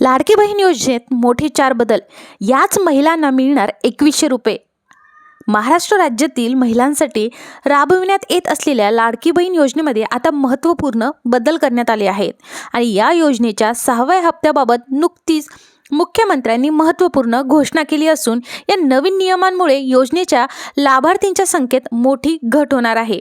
लाडकी बहीण योजनेत मोठे चार बदल. याच महिलांना मिळणार एकवीसशे रुपये. महाराष्ट्र राज्यातील महिलांसाठी राबविण्यात येत असलेल्या लाडकी बहीण योजनेमध्ये आता महत्त्वपूर्ण बदल करण्यात आले आहेत. आणि या योजनेच्या सहाव्या हप्त्याबाबत नुकतीच मुख्यमंत्र्यांनी महत्त्वपूर्ण घोषणा केली असून या नवीन नियमांमुळे योजनेच्या लाभार्थींच्या संख्येत मोठी घट होणार आहे.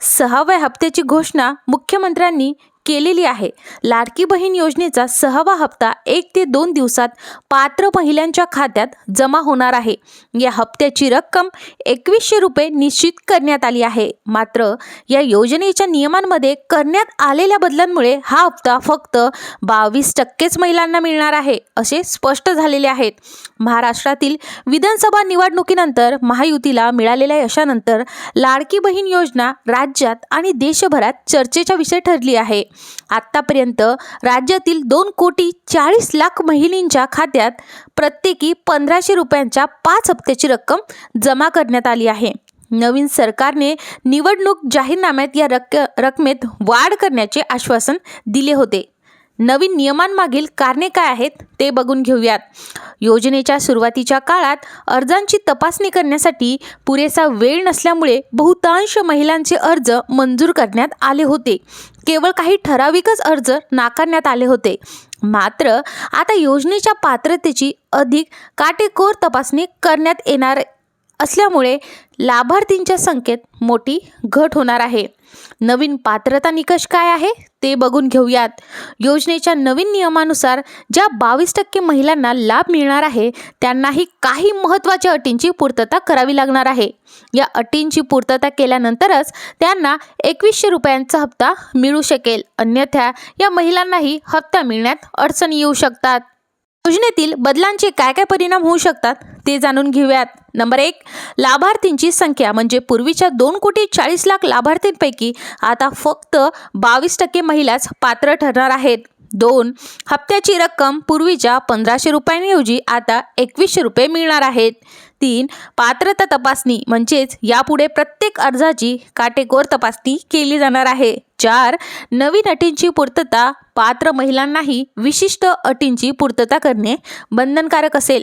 सहाव्या हप्त्याची घोषणा मुख्यमंत्र्यांनी केलेली आहे. लाडकी बहीण योजनेचा सहावा हप्ता एक ते दोन दिवसात पात्र महिलांच्या खात्यात जमा होणार आहे. या हप्त्याची रक्कम एकवीसशे रुपये निश्चित करण्यात आली आहे. मात्र या योजनेच्या नियमांमध्ये करण्यात आलेल्या बदलांमुळे हा हप्ता फक्त बावीस टक्केच महिलांना मिळणार आहे असे स्पष्ट झालेले आहेत. महाराष्ट्रातील विधानसभा निवडणुकीनंतर महायुतीला मिळालेल्या यशानंतर लाडकी बहीण योजना राज्यात आणि देशभरात चर्चेचा विषय ठरली आहे. आत्तापर्यंत राज्यातील दोन कोटी चाळीस लाख महिलींच्या खात्यात प्रत्येकी पंधराशे रुपयांच्या पाच हप्त्याची रक्कम जमा करण्यात आली आहे. नवीन सरकारने निवडणूक जाहीरनाम्यात या रक्क रकमेत वाढ करण्याचे आश्वासन दिले होते. नवीन नियमांमागील कारणे काय आहेत ते बघून घेऊयात. योजनेच्या सुरुवातीच्या काळात अर्जांची तपासणी करण्यासाठी पुरेसा वेळ नसल्यामुळे बहुतांश महिलांचे अर्ज मंजूर करण्यात आले होते. केवळ काही ठराविकच अर्ज नाकारण्यात आले होते. मात्र आता योजनेच्या पात्रतेची अधिक काटेकोर तपासणी करण्यात येणार असल्यामुळे लाभार्थींच्या संख्येत मोठी घट होणार आहे. नवीन पात्रता निकष काय आहे ते बघून घेऊयात. योजनेच्या नवीन नियमानुसार ज्या बावीस टक्के महिलांना लाभ मिळणार आहे त्यांनाही काही महत्त्वाच्या अटींची पूर्तता करावी लागणार आहे. या अटींची पूर्तता केल्यानंतरच त्यांना एकवीसशे रुपयांचा हप्ता मिळू शकेल. अन्यथा या महिलांनाही हप्ता मिळण्यात अडचणी येऊ शकतात. योजनेतील बदलांचे काय काय परिणाम होऊ शकतात ते जाणून घेऊयात. नंबर एक लाभार्थींची संख्या म्हणजे पूर्वीच्या दोन कोटी चाळीस लाख लाभार्थींपैकी आता फक्त बावीस टक्के महिलाच पात्र ठरणार आहेत. दोन हप्त्याची रक्कम पूर्वीच्या पंधराशे रुपयांऐवजी आता एकवीसशे रुपये मिळणार आहेत. तीन पात्रता तपासणी म्हणजेच यापुढे प्रत्येक अर्जाची काटेकोर तपासणी केली जाणार आहे. चार नवीन अटींची पूर्तता पात्र महिलांनाही विशिष्ट अटींची पूर्तता करणे बंधनकारक असेल.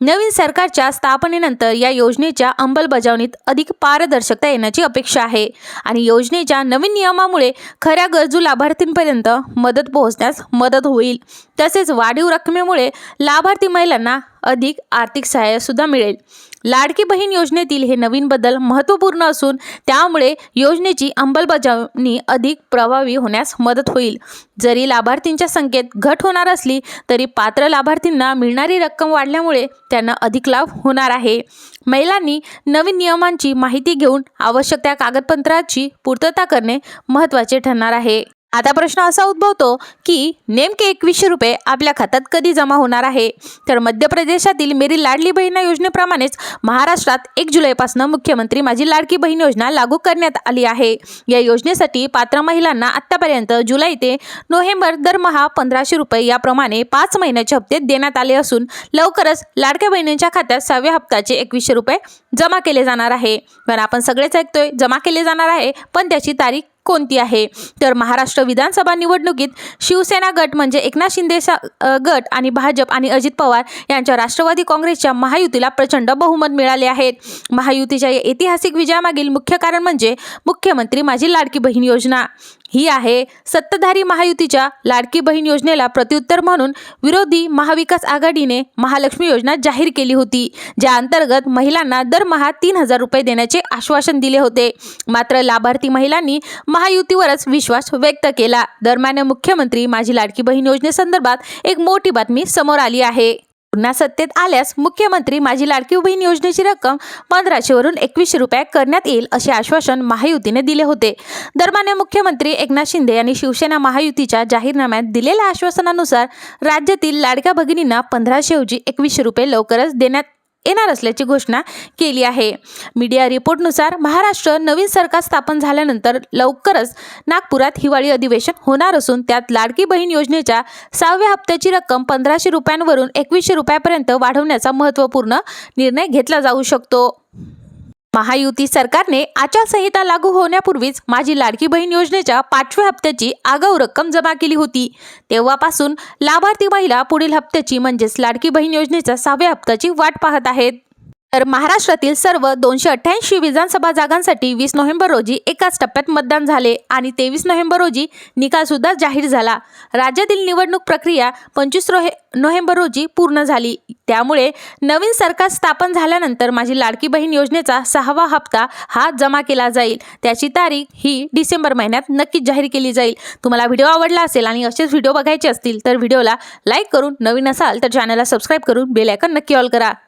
नवीन सरकारच्या स्थापनेनंतर या योजनेच्या अंमलबजावणीत अधिक पारदर्शकता येण्याची अपेक्षा आहे आणि योजनेच्या नवीन नियमामुळे खऱ्या गरजू लाभार्थींपर्यंत मदत पोहोचण्यास मदत होईल. तसेच वाढीव रकमेमुळे लाभार्थी महिलांना अधिक आर्थिक सहाय्यसुद्धा मिळेल. लाडकी बहीण योजनेतील हे नवीन बदल महत्त्वपूर्ण असून त्यामुळे योजनेची अंमलबजावणी अधिक प्रभावी होण्यास मदत होईल. जरी लाभार्थींच्या संख्येत घट होणार असली तरी पात्र लाभार्थींना मिळणारी रक्कम वाढल्यामुळे त्यांना अधिक लाभ होणार आहे. महिलांनी नवीन नियमांची माहिती घेऊन आवश्यक त्या कागदपत्राची पूर्तता करणे महत्त्वाचे ठरणार आहे. आता प्रश्न असा उद्भवतो की नेमके एकवीसशे रुपये आपल्या खात्यात कधी जमा होणार आहे? तर मध्य प्रदेशातील मेरी लाडली बहीण योजनेप्रमाणेच महाराष्ट्रात एक जुलैपासून मुख्यमंत्री माझी लाडकी बहीण योजना लागू करण्यात आली आहे. या योजनेसाठी पात्र महिलांना आत्तापर्यंत जुलै ते नोव्हेंबर दरमहा पंधराशे रुपये याप्रमाणे पाच महिन्याचे हप्ते देण्यात आले असून लवकरच लाडक्या बहिणींच्या खात्यात सहाव्या हप्त्याचे एकवीसशे रुपये जमा केले जाणार आहे. पण आपण सगळेच ऐकतोय जमा केले जाणार आहे पण त्याची तारीख कोणती आहे? तर महाराष्ट्र विधानसभा निवडणुकीत शिवसेना गट म्हणजे एकनाथ शिंदे गट आणि भाजप आणि अजित पवार यांच्या राष्ट्रवादी काँग्रेसच्या महायुतीला प्रचंड बहुमत मिळाले आहेत. महायुतीच्या या ऐतिहासिक विजयामागील मुख्य कारण म्हणजे मुख्यमंत्री माझी लाडकी बहीण योजना. ही आहे सत्ताधारी महायुतीच्या लाडकी बहीण योजनेला प्रत्युत्तर म्हणून विरोधी महाविकास आघाडीने महालक्ष्मी योजना जाहीर केली होती ज्या अंतर्गत महिलांना दरमहा तीन हजार रुपये देण्याचे आश्वासन दिले होते. मात्र लाभार्थी महिलांनी महायुतीवरच विश्वास व्यक्त केला. दरम्यान मुख्यमंत्री माझी लाडकी बहीण योजनेसंदर्भात एक मोठी बातमी समोर आली आहे. पुन्हा सत्तेत आल्यास मुख्यमंत्री माझी लाडकी बहीण योजनेची रक्कम पंधराशेवरून एकवीसशे रुपये करण्यात येईल असे आश्वासन महायुतीने दिले होते. दरम्यान मुख्यमंत्री एकनाथ शिंदे यांनी शिवसेना महायुतीच्या जाहीरनाम्यात दिलेल्या आश्वासनानुसार राज्यातील लाडक्या भगिनींना पंधराशेऐवजी एकवीसशे रुपये लवकरच देण्यात येणार असल्याची घोषणा केली आहे. मीडिया रिपोर्टनुसार महाराष्ट्र नवीन सरकार स्थापन झाल्यानंतर लवकरच नागपुरात हिवाळी अधिवेशन होणार असून त्यात लाडकी बहीण योजनेच्या सहाव्या हप्त्याची रक्कम पंधराशे रुपयांवरून एकवीसशे रुपयापर्यंत वाढवण्याचा महत्त्वपूर्ण निर्णय घेतला जाऊ शकतो. महायुती सरकारने आचारसंहिता लागू होण्यापूर्वीच माझी लाडकी बहीण योजनेच्या पाचव्या हप्त्याची आगाऊ रक्कम जमा केली होती. तेव्हापासून लाभार्थी महिला पुढील हप्त्याची म्हणजेच लाडकी बहीण योजनेच्या सहाव्या हप्त्याची वाट पाहत आहेत. तर महाराष्ट्रातील सर्व दोनशे अठ्ठ्याऐंशी विधानसभा जागांसाठी वीस नोव्हेंबर रोजी एकाच टप्प्यात मतदान झाले आणि तेवीस नोव्हेंबर रोजी निकालसुद्धा जाहीर झाला. राज्यातील निवडणूक प्रक्रिया पंचवीस रोहे नोव्हेंबर रोजी पूर्ण झाली. त्यामुळे नवीन सरकार स्थापन झाल्यानंतर माझी लाडकी बहीण योजनेचा सहावा हप्ता हा जमा केला जाईल. त्याची तारीख ही डिसेंबर महिन्यात नक्कीच जाहीर केली जाईल. तुम्हाला व्हिडिओ आवडला असेल आणि असेच व्हिडिओ बघायचे असतील तर व्हिडिओला लाईक करून नवीन असाल तर चॅनलला सबस्क्राईब करून बेल नक्की ऑल करा.